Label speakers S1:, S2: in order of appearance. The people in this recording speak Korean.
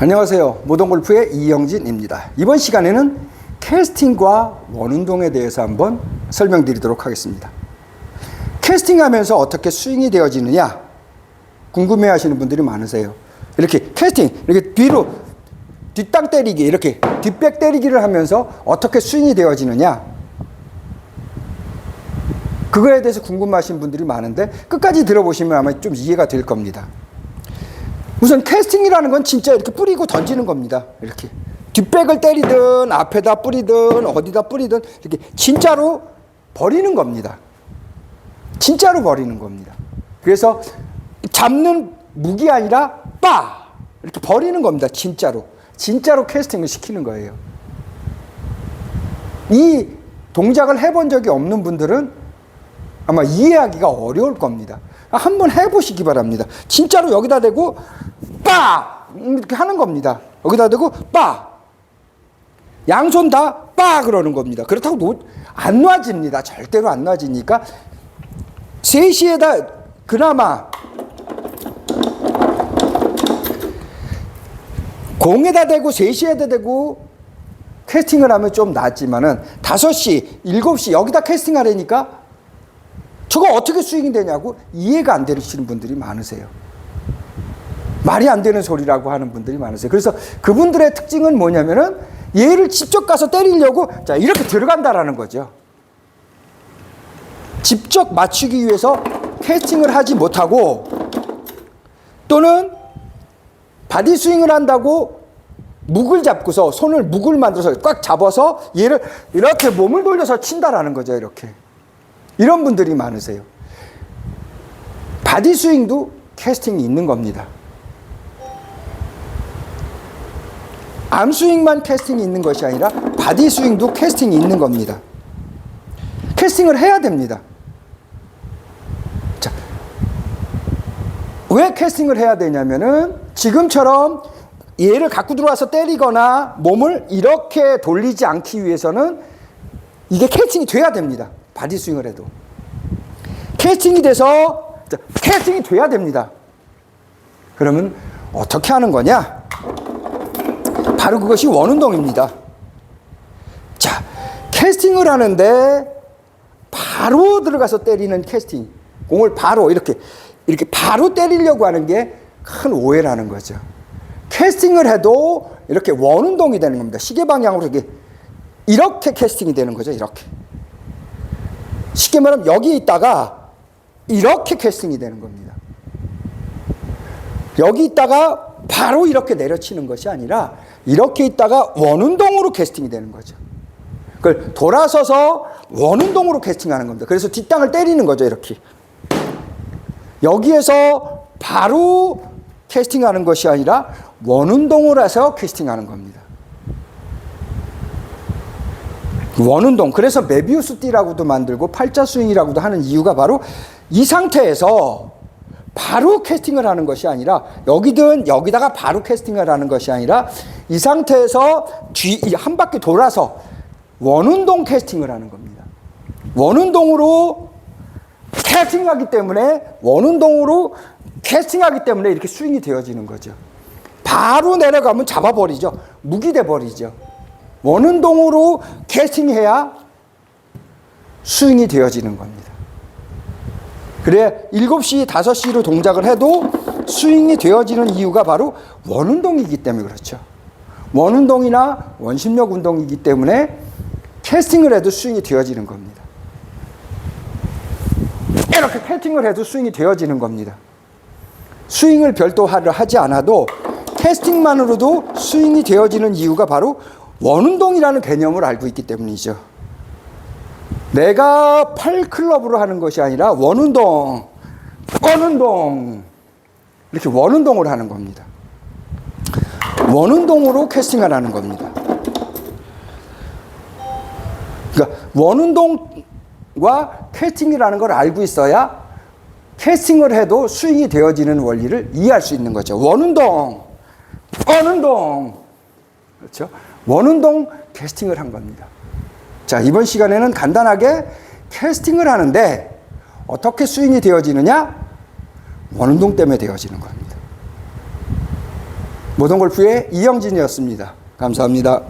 S1: 안녕하세요. 모동골프의 이영진입니다. 이번 시간에는 캐스팅과 원운동에 대해서 한번 설명드리도록 하겠습니다. 캐스팅하면서 어떻게 스윙이 되어지느냐 궁금해하시는 분들이 많으세요. 이렇게 캐스팅 이렇게 뒤로 뒷땅 때리기 이렇게 뒷백 때리기를 하면서 어떻게 스윙이 되어지느냐 그거에 대해서 궁금하신 분들이 많은데 끝까지 들어보시면 아마 좀 이해가 될 겁니다. 우선 캐스팅이라는 건 진짜 이렇게 뿌리고 던지는 겁니다. 이렇게 뒷백을 때리든 앞에다 뿌리든 어디다 뿌리든 이렇게 진짜로 버리는 겁니다. 진짜로 버리는 겁니다. 그래서 잡는 무기 아니라 빠 이렇게 버리는 겁니다. 진짜로 진짜로 캐스팅을 시키는 거예요. 이 동작을 해본 적이 없는 분들은 아마 이해하기가 어려울 겁니다. 한번 해보시기 바랍니다. 진짜로 여기다 대고 빠 이렇게 하는 겁니다. 여기다 대고 빠 양손 다 빠 그러는 겁니다. 그렇다고 놓, 안 놔집니다. 절대로 안 놔지니까 3시에다 그나마 공에다 대고 3시에다 대고 캐스팅을 하면 좀 낫지만은 5시, 7시 여기다 캐스팅하려니까 저거 어떻게 스윙이 되냐고 이해가 안 되시는 분들이 많으세요. 말이 안 되는 소리라고 하는 분들이 많으세요. 그래서 그분들의 특징은 뭐냐면은 얘를 직접 가서 때리려고 자 이렇게 들어간다라는 거죠. 직접 맞추기 위해서 캐스팅을 하지 못하고 또는 바디 스윙을 한다고 묵을 잡고서 손을 묵을 만들어서 꽉 잡아서 얘를 이렇게 몸을 돌려서 친다라는 거죠. 이렇게. 이런 분들이 많으세요. 바디 스윙도 캐스팅이 있는 겁니다. 암 스윙만 캐스팅이 있는 것이 아니라 바디 스윙도 캐스팅이 있는 겁니다. 캐스팅을 해야 됩니다. 자, 왜 캐스팅을 해야 되냐면은 지금처럼 얘를 갖고 들어와서 때리거나 몸을 이렇게 돌리지 않기 위해서는 이게 캐스팅이 돼야 됩니다. 바디 스윙을 해도. 캐스팅이 돼서 자, 캐스팅이 돼야 됩니다. 그러면 어떻게 하는 거냐? 바로 그것이 원운동입니다. 자, 캐스팅을 하는데 바로 들어가서 때리는 캐스팅. 공을 바로 이렇게 이렇게 바로 때리려고 하는 게 큰 오해라는 거죠. 캐스팅을 해도 이렇게 원운동이 되는 겁니다. 시계 방향으로 이렇게 이렇게 캐스팅이 되는 거죠. 이렇게. 쉽게 말하면 여기 있다가 이렇게 캐스팅이 되는 겁니다. 여기 있다가 바로 이렇게 내려치는 것이 아니라 이렇게 있다가 원운동으로 캐스팅이 되는 거죠. 그걸 돌아서서 원운동으로 캐스팅하는 겁니다. 그래서 뒷땅을 때리는 거죠, 이렇게. 여기에서 바로 캐스팅하는 것이 아니라 원운동으로 해서 캐스팅하는 겁니다. 원운동. 그래서 메비우스 띠라고도 만들고 팔자 스윙이라고도 하는 이유가 바로 이 상태에서 바로 캐스팅을 하는 것이 아니라 여기든 여기다가 바로 캐스팅을 하는 것이 아니라 이 상태에서 뒤 한 바퀴 돌아서 원운동 캐스팅을 하는 겁니다. 원운동으로 캐스팅하기 때문에 원운동으로 캐스팅하기 때문에 이렇게 스윙이 되어지는 거죠. 바로 내려가면 잡아버리죠. 무기 돼 버리죠. 원운동으로 캐스팅해야 스윙이 되어지는 겁니다. 그래 7시, 5시로 동작을 해도 스윙이 되어지는 이유가 바로 원운동이기 때문에 그렇죠. 원운동이나 원심력 운동이기 때문에 캐스팅을 해도 스윙이 되어지는 겁니다. 이렇게 캐스팅을 해도 스윙이 되어지는 겁니다. 스윙을 별도화를 하지 않아도 캐스팅만으로도 스윙이 되어지는 이유가 바로 원운동이라는 개념을 알고 있기 때문이죠. 내가 팔 클럽으로 하는 것이 아니라 원운동, 원운동 이렇게 원운동을 하는 겁니다. 원운동으로 캐스팅을 하는 겁니다. 그러니까 원운동과 캐스팅이라는 걸 알고 있어야 캐스팅을 해도 스윙이 되어지는 원리를 이해할 수 있는 거죠. 원운동, 원운동. 그렇죠? 원운동 캐스팅을 한 겁니다. 자, 이번 시간에는 간단하게 캐스팅을 하는데 어떻게 스윙이 되어지느냐? 원운동 때문에 되어지는 겁니다. 모든 골프의 이영진이었습니다. 감사합니다.